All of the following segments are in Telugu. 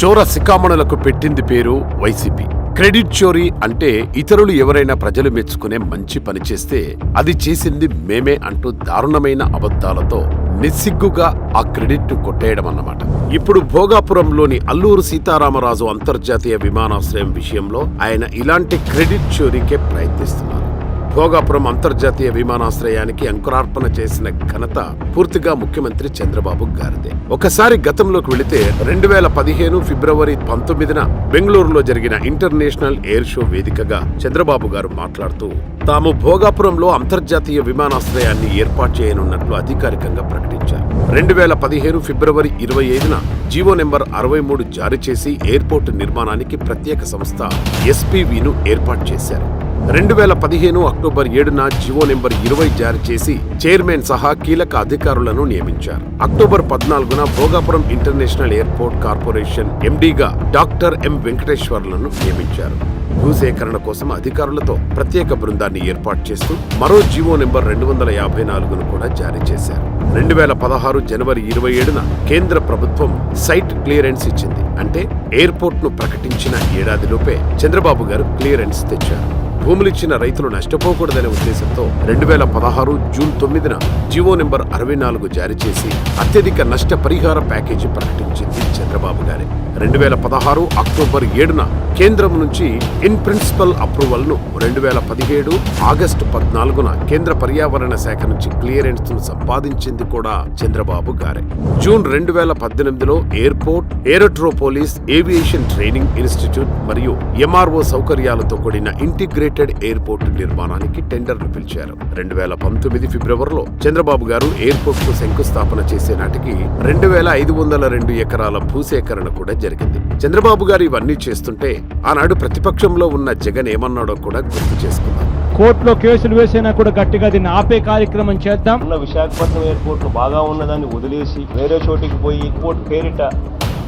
చోర శిఖామణులకు పెట్టింది పేరు వైసీపీ. క్రెడిట్ చోరీ అంటే ఇతరులు ఎవరైనా ప్రజలు మెచ్చుకునే మంచి పని చేస్తే అది చేసింది మేమే అంటూ దారుణమైన అబద్ధాలతో నిస్సిగ్గుగా ఆ క్రెడిట్ కొట్టేయడం అన్నమాట ఇప్పుడు భోగాపురంలోని అల్లూరు సీతారామరాజు అంతర్జాతీయ విమానాశ్రయం విషయంలో ఆయన ఇలాంటి క్రెడిట్ చోరీకే ప్రయత్నిస్తున్నారు. భోగాపురం అంతర్జాతీయ విమానాశ్రయానికి అంకురార్పణ చేసిన ఘనత పూర్తిగా ముఖ్యమంత్రి చంద్రబాబు గారిదే. ఒకసారి గతంలోకి వెళితే రెండు వేల పదిహేను ఫిబ్రవరి పంతొమ్మిదిన బెంగళూరులో జరిగిన ఇంటర్నేషనల్ ఎయిర్ షో వేదికగా చంద్రబాబు గారు మాట్లాడుతూ తాము భోగాపురంలో అంతర్జాతీయ విమానాశ్రయాన్ని ఏర్పాటు చేయనున్నట్లు అధికారికంగా ప్రకటించారు. రెండు వేల పదిహేను ఫిబ్రవరి ఇరవై ఐదున జీవో నెంబర్ అరవై మూడు జారీ చేసి ఎయిర్పోర్టు నిర్మాణానికి ప్రత్యేక సంస్థ ఎస్పీవీను ఏర్పాటు చేశారు. రెండు వేల పదిహేను అక్టోబర్ ఏడున జివో నెంబర్ ఇరవై జారీ చేసి చైర్మన్ సహా కీలక అధికారులను నియమించారు. అక్టోబర్ పద్నాలుగున భోగాపురం ఇంటర్నేషనల్ ఎయిర్పోర్ట్ కార్పొరేషన్ ఎండీగా డాక్టర్ ఎం వెంకటేశ్వర్లను నియమించారు. భూసేకరణ కోసం అధికారులతో ప్రత్యేక బృందాన్ని ఏర్పాటు చేస్తూ మరో జీవో నెంబర్ రెండు వందల యాభై నాలుగును కూడా జారీ చేశారు. రెండు వేల పదహారు జనవరి ఇరవై ఏడున కేంద్ర ప్రభుత్వం సైట్ క్లియరెన్స్ ఇచ్చింది. అంటే ఎయిర్పోర్ట్ను ప్రకటించిన ఏడాదిలోపే చంద్రబాబు గారు క్లియరెన్స్ తెచ్చారు. భూములిచ్చిన రైతులు నష్టపోకూడదనే ఉద్దేశంతో రెండు వేల పదహారు జూన్ తొమ్మిదిన జీవో నెంబర్ అరవై నాలుగు జారీ చేసి అత్యధిక నష్ట పరిహార ప్యాకేజీ ప్రకటించింది చంద్రబాబు గారే. రెండు వేల పదహారు అక్టోబర్ ఏడున కేంద్రం నుంచి ఇన్ ప్రిన్సిపల్ అప్రూవల్ను రెండు వేల పదిహేడు ఆగస్టు పద్నాలుగున కేంద్ర పర్యావరణ శాఖ నుంచి క్లియరెన్స్ను సంపాదించింది కూడా చంద్రబాబు గారే. జూన్ రెండు వేల పద్దెనిమిదిలో airport aerotropolis aviation training institute మరియు ఎంఆర్ఓ సౌకర్యాలతో కూడిన ఇంటిగ్రేటెడ్ ఎయిర్పోర్ట్ నిర్మాణానికి టెండర్లు పిలిచారు. రెండు వేల పంతొమ్మిది ఫిబ్రవరిలో చంద్రబాబు గారు ఎయిర్పోర్ట్కు శంకుస్థాపన చేసే నాటికి రెండు వేల ఐదు వందల రెండు ఎకరాల భూసేకరణ కూడా జరిగింది. చంద్రబాబు గారు ఇవన్నీ చేస్తుంటే ఆనాడు ప్రతిపక్షంలో ఉన్న జగన్ ఏమన్నాడో కూడా గుర్తు చేసుకున్నారు కోర్టులో కేసులు వేసినా కూడా గట్టిగా దీన్ని ఆపే కార్యక్రమం చేద్దాం. ఉన్న విశాఖపట్నం ఎయిర్పోర్ట్ బాగా ఉన్నదాన్ని వదిలేసి వేరే చోటికి పోయి ఎయిర్పోర్ట్ పేరిట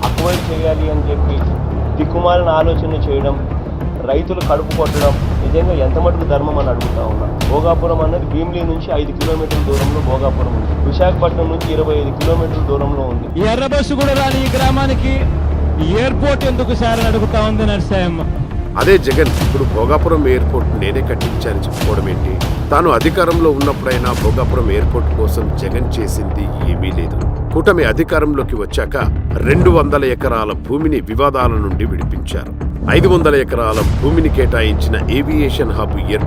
అక్వైర్ చేయాలి అని చెప్పి దిక్కుమాలిన ఆలోచన చేయడం రైతులు కడుపు కొట్టడం నిజంగా ఎంత మటుకు ధర్మం అని అడుగుతా ఉన్నా. భోగాపురం అన్నది భీమిలి నుంచి ఐదు కిలోమీటర్ల దూరంలో భోగాపురం ఉంది. విశాఖపట్నం నుంచి ఇరవై ఐదు కిలోమీటర్ల దూరంలో ఉంది. ఈ ఎర్ర బస్సు కూడా రాని ఈ గ్రామానికి ఎయిర్పోర్ట్ ఎందుకు సార్ అని అడుగుతా ఉంది నర్సాయమ్మ అదే జగన్ ఇప్పుడు భోగాపురం ఎయిర్పోర్ట్ నేనే కట్టించానని చెప్పుకోవడం ఏంటి? తాను అధికారంలో ఉన్నప్పుడైనా భోగాపురం ఎయిర్పోర్ట్ కోసం జగన్ చేసింది ఏమీ లేదు. కూటమి అధికారంలోకి వచ్చాక రెండు వందల ఎకరాల భూమిని వివాదాల నుండి విడిపించారు. ఐదు వందల ఎకరాల భూమిని కేటాయించిన ఏవియేషన్ హబ్ ఏర్పాటు